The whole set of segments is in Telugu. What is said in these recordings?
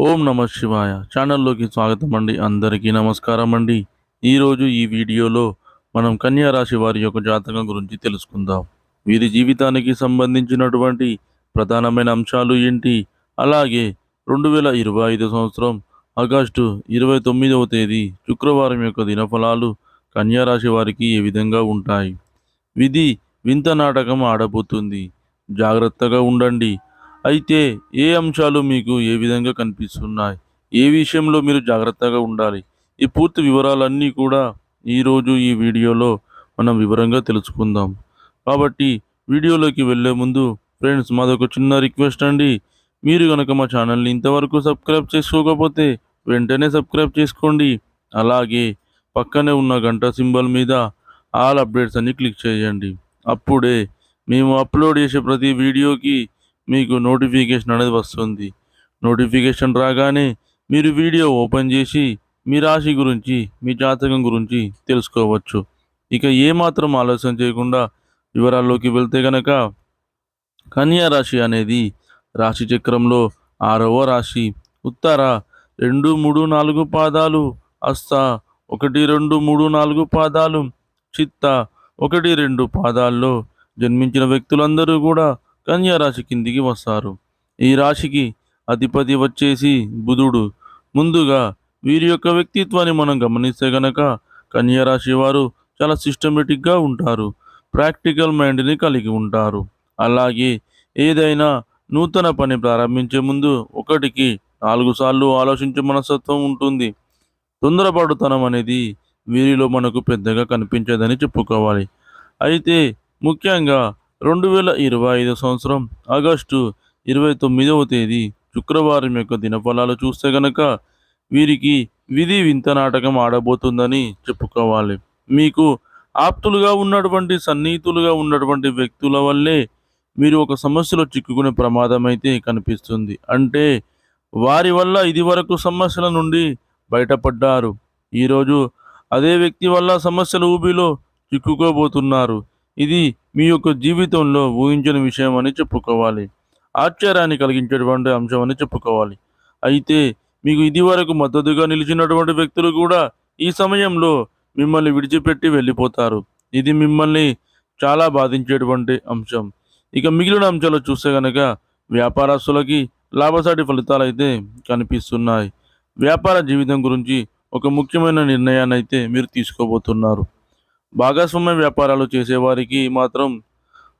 ఓం నమ శివాయ. ఛానల్లోకి స్వాగతం అండి. అందరికీ నమస్కారం అండి. ఈరోజు ఈ వీడియోలో మనం కన్యా రాశి వారి యొక్క జాతకం గురించి తెలుసుకుందాం. వీరి జీవితానికి సంబంధించినటువంటి ప్రధానమైన అంశాలు ఏంటి? అలాగే రెండు వేల ఇరవై ఐదు సంవత్సరం ఆగస్టు ఇరవై తొమ్మిదవ తేదీ శుక్రవారం యొక్క దినఫలాలు కన్యా రాశి వారికి ఏ విధంగా ఉంటాయి? విధి వింత నాటకం ఆడబోతుంది. జాగ్రత్తగా ఉండండి. అయితే ఏ అంశాలు మీకు ఏ విధంగా కనిపిస్తున్నాయి? ఏ విషయంలో మీరు జాగ్రత్తగా ఉండాలి? ఈ పూర్తి వివరాలన్నీ కూడా ఈరోజు ఈ వీడియోలో మనం వివరంగా తెలుసుకుందాం. కాబట్టి వీడియోలోకి వెళ్ళే ముందు ఫ్రెండ్స్ మాదొక చిన్న రిక్వెస్ట్ అండి. మీరు కనుక మా ఛానల్ని ఇంతవరకు సబ్స్క్రైబ్ చేసుకోకపోతే వెంటనే సబ్స్క్రైబ్ చేసుకోండి. అలాగే పక్కనే ఉన్న గంట సింబల్ మీద ఆల్ అప్డేట్స్ అన్ని క్లిక్ చేయండి. అప్పుడే మేము అప్లోడ్ చేసే ప్రతి వీడియోకి మీకు నోటిఫికేషన్ అనేది వస్తుంది. నోటిఫికేషన్ రాగానే మీరు వీడియో ఓపెన్ చేసి మీ రాశి గురించి మీ జాతకం గురించి తెలుసుకోవచ్చు. ఇక ఏమాత్రం ఆలస్యం చేయకుండా వివరాల్లోకి వెళ్తే గనక కన్యా రాశి అనేది రాశి చక్రంలో ఆరవ రాశి. ఉత్తర రెండు మూడు నాలుగు పాదాలు అస్త ఒకటి రెండు మూడు నాలుగు పాదాలు చిత్త ఒకటి రెండు పాదాల్లో జన్మించిన వ్యక్తులందరూ కూడా కన్యారాశి కిందికి వస్తారు. ఈ రాశికి అధిపతి వచ్చేసి బుధుడు. ముందుగా వీరి యొక్క వ్యక్తిత్వాన్ని మనం గమనిస్తే గనక కన్యారాశి వారు చాలా సిస్టమేటిక్గా ఉంటారు. ప్రాక్టికల్ మైండ్ని కలిగి ఉంటారు. అలాగే ఏదైనా నూతన పని ప్రారంభించే ముందు ఒకటికి నాలుగు సార్లు ఆలోచించే మనస్తత్వం ఉంటుంది. తొందరపాటుతనం అనేది వీరిలో మనకు పెద్దగా కనిపించదని చెప్పుకోవాలి. అయితే ముఖ్యంగా రెండు వేల ఇరవై ఐదు సంవత్సరం ఆగస్టు ఇరవై తొమ్మిదవ తేదీ శుక్రవారం యొక్క దినఫలాలు చూస్తే గనక వీరికి విధి వింత నాటకం ఆడబోతుందని చెప్పుకోవాలి. మీకు ఆప్తులుగా ఉన్నటువంటి సన్నిహితులుగా ఉన్నటువంటి వ్యక్తుల వల్లే మీరు ఒక సమస్యలో చిక్కుకునే ప్రమాదం అయితే కనిపిస్తుంది. అంటే వారి వల్ల ఇదివరకు సమస్యల నుండి బయటపడ్డారు. ఈరోజు అదే వ్యక్తి వల్ల సమస్యల ఊబిలో చిక్కుకోబోతున్నారు. ఇది మీ యొక్క జీవితంలో ఊహించని విషయం అని చెప్పుకోవాలి. ఆశ్చర్యాన్ని కలిగించేటువంటి అంశం అని చెప్పుకోవాలి. అయితే మీకు ఇదివరకు మద్దతుగా నిలిచినటువంటి వ్యక్తులు కూడా ఈ సమయంలో మిమ్మల్ని విడిచిపెట్టి వెళ్ళిపోతారు. ఇది మిమ్మల్ని చాలా బాధించేటువంటి అంశం. ఇక మిగిలిన అంశాలు చూస్తే కనుక వ్యాపారస్తులకి లాభసాటి ఫలితాలు అయితే కనిపిస్తున్నాయి. వ్యాపార జీవితం గురించి ఒక ముఖ్యమైన నిర్ణయాన్ని అయితే మీరు తీసుకోబోతున్నారు. భాగస్వామ్య వ్యాపారాలు చేసేవారికి మాత్రం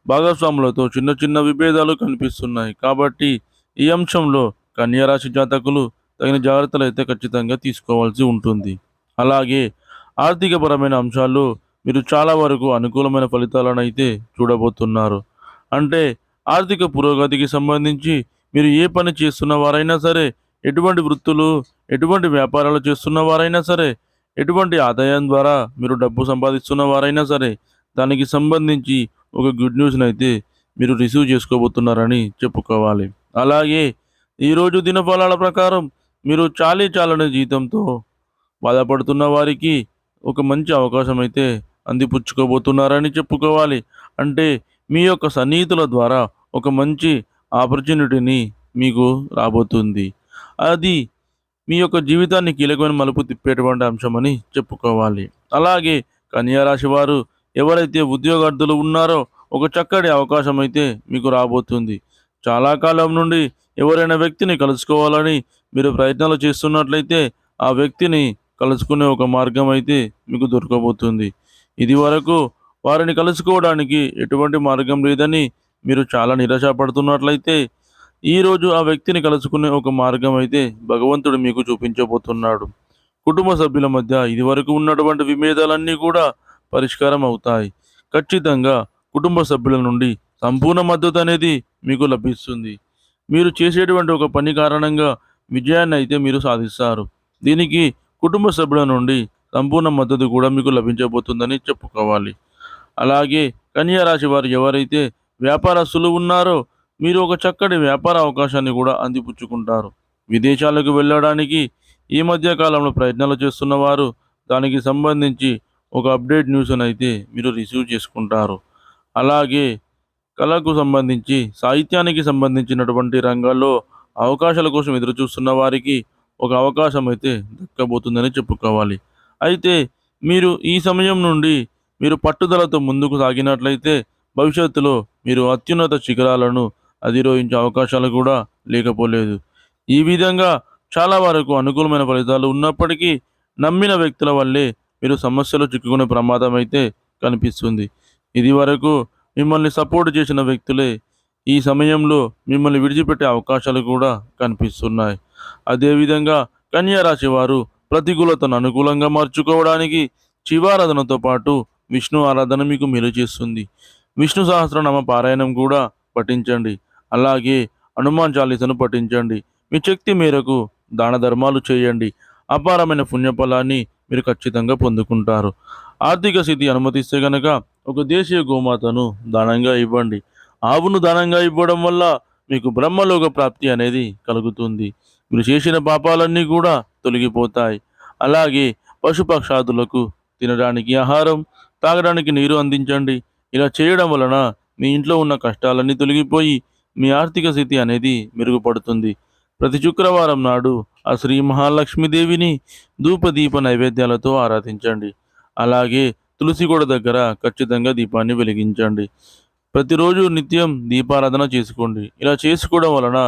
భాగస్వాములతో చిన్న చిన్న విభేదాలు కనిపిస్తున్నాయి. కాబట్టి ఈ అంశంలో కన్యారాశి జాతకులు తగిన జాగ్రత్తలు అయితే ఖచ్చితంగా తీసుకోవాల్సి ఉంటుంది. అలాగే ఆర్థికపరమైన అంశాల్లో మీరు చాలా వరకు అనుకూలమైన ఫలితాలను అయితే చూడబోతున్నారు. అంటే ఆర్థిక పురోగతికి సంబంధించి మీరు ఏ పని చేస్తున్న వారైనా సరే ఎటువంటి వృత్తులు ఎటువంటి వ్యాపారాలు చేస్తున్న వారైనా సరే ఎటువంటి ఆదాయం ద్వారా మీరు డబ్బు సంపాదిస్తున్న వారైనా సరే దానికి సంబంధించి ఒక గుడ్ న్యూస్ని అయితే మీరు రిసీవ్ చేసుకోబోతున్నారని చెప్పుకోవాలి. అలాగే ఈరోజు దినఫలాల ప్రకారం మీరు చాలీ చాలని జీతంతో బాధపడుతున్న వారికి ఒక మంచి అవకాశం అయితే అందిపుచ్చుకోబోతున్నారని చెప్పుకోవాలి. అంటే మీ యొక్క సన్నిహితుల ద్వారా ఒక మంచి ఆపర్చునిటీని మీకు రాబోతుంది. అది మీ యొక్క జీవితాన్ని కీలకమైన మలుపు తిప్పేటువంటి అంశమని చెప్పుకోవాలి. అలాగే కన్యారాశి వారు ఎవరైతే ఉద్యోగార్థులు ఉన్నారో ఒక చక్కటి అవకాశం అయితే మీకు రాబోతుంది. చాలా కాలం నుండి ఎవరైనా వ్యక్తిని కలుసుకోవాలని మీరు ప్రయత్నాలు చేస్తున్నట్లయితే ఆ వ్యక్తిని కలుసుకునే ఒక మార్గం అయితే మీకు దొరకబోతుంది. ఇది వరకు వారిని కలుసుకోవడానికి ఎటువంటి మార్గం లేదని మీరు చాలా నిరాశపడుతున్నట్లయితే ఈరోజు ఆ వ్యక్తిని కలుసుకునే ఒక మార్గం అయితే భగవంతుడు మీకు చూపించబోతున్నాడు. కుటుంబ సభ్యుల మధ్య ఇదివరకు ఉన్నటువంటి విభేదాలన్నీ కూడా పరిష్కారం అవుతాయి. ఖచ్చితంగా కుటుంబ సభ్యుల నుండి సంపూర్ణ మద్దతు అనేది మీకు లభిస్తుంది. మీరు చేసేటువంటి ఒక పని కారణంగా విజయాన్ని అయితే మీరు సాధిస్తారు. దీనికి కుటుంబ సభ్యుల నుండి సంపూర్ణ మద్దతు కూడా మీకు లభించబోతుందని చెప్పుకోవాలి. అలాగే కన్యా రాశి వారు ఎవరైతే వ్యాపారస్తులు ఉన్నారో మీరు ఒక చక్కటి వ్యాపార అవకాశాన్ని కూడా అందిపుచ్చుకుంటారు. విదేశాలకు వెళ్ళడానికి ఈ మధ్య కాలంలో ప్రయత్నాలు చేస్తున్న వారు దానికి సంబంధించి ఒక అప్డేట్ న్యూస్ని అయితే మీరు రిసీవ్ చేసుకుంటారు. అలాగే కళకు సంబంధించి సాహిత్యానికి సంబంధించినటువంటి రంగాల్లో అవకాశాల కోసం ఎదురు చూస్తున్న వారికి ఒక అవకాశం అయితే దక్కబోతుందని చెప్పుకోవాలి. అయితే మీరు ఈ సమయం నుండి మీరు పట్టుదలతో ముందుకు సాగినట్లయితే భవిష్యత్తులో మీరు అత్యున్నత శిఖరాలను అధిరోహించే అవకాశాలు కూడా లేకపోలేదు. ఈ విధంగా చాలా వరకు అనుకూలమైన ఫలితాలు ఉన్నప్పటికీ నమ్మిన వ్యక్తుల వల్లే మీరు సమస్యలో చిక్కుకునే ప్రమాదం అయితే కనిపిస్తుంది. ఇది వరకు మిమ్మల్ని సపోర్ట్ చేసిన వ్యక్తులే ఈ సమయంలో మిమ్మల్ని విడిచిపెట్టే అవకాశాలు కూడా కనిపిస్తున్నాయి. అదేవిధంగా కన్యా రాశి వారు ప్రతికూలతను అనుకూలంగా మార్చుకోవడానికి శివారాధనతో పాటు విష్ణు ఆరాధన మీకు మేలు చేస్తుంది. విష్ణు సహస్రనామ పారాయణం కూడా పఠించండి. అలాగే హనుమాన్ చాలీసను పఠించండి. మీ శక్తి మేరకు దాన ధర్మాలు చేయండి. అపారమైన పుణ్యఫలాన్ని మీరు ఖచ్చితంగా పొందుకుంటారు. ఆర్థిక స్థితి అనుమతిస్తే గనక ఒక దేశీయ గోమాతను దానంగా ఇవ్వండి. ఆవును దానంగా ఇవ్వడం వల్ల మీకు బ్రహ్మలోక ప్రాప్తి అనేది కలుగుతుంది. మీరు చేసిన పాపాలన్నీ కూడా తొలగిపోతాయి. అలాగే పశుపక్షాదులకు తినడానికి ఆహారం తాగడానికి నీరు అందించండి. ఇలా చేయడం వలన మీ ఇంట్లో ఉన్న కష్టాలన్నీ తొలగిపోయి మీ ఆర్థిక స్థితి అనేది మెరుగుపడుతుంది. ప్రతి శుక్రవారం నాడు ఆ శ్రీ మహాలక్ష్మీదేవిని ధూపదీప నైవేద్యాలతో ఆరాధించండి. అలాగే తులసి గోడ దగ్గర ఖచ్చితంగా దీపాన్ని వెలిగించండి. ప్రతిరోజు నిత్యం దీపారాధన చేసుకోండి. ఇలా చేసుకోవడం వలన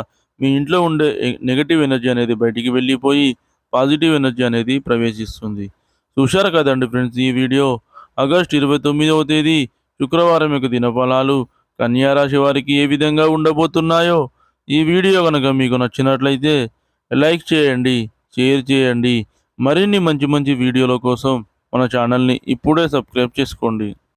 మీ ఇంట్లో ఉండే నెగటివ్ ఎనర్జీ అనేది బయటికి వెళ్ళిపోయి పాజిటివ్ ఎనర్జీ అనేది ప్రవేశిస్తుంది. చూశారు కదండి ఫ్రెండ్స్ ఈ వీడియో? ఆగస్ట్ ఇరవై తొమ్మిదవ తేదీ శుక్రవారం యొక్క దినఫలాలు కన్యారాశి వారికి ఏ విధంగా ఉండబోతున్నాయో ఈ వీడియో కనుక మీకు నచ్చినట్లయితే లైక్ చేయండి షేర్ చేయండి. మరిన్ని మంచి మంచి వీడియోల కోసం మన ఛానల్ని ఇప్పుడే సబ్స్క్రైబ్ చేసుకోండి.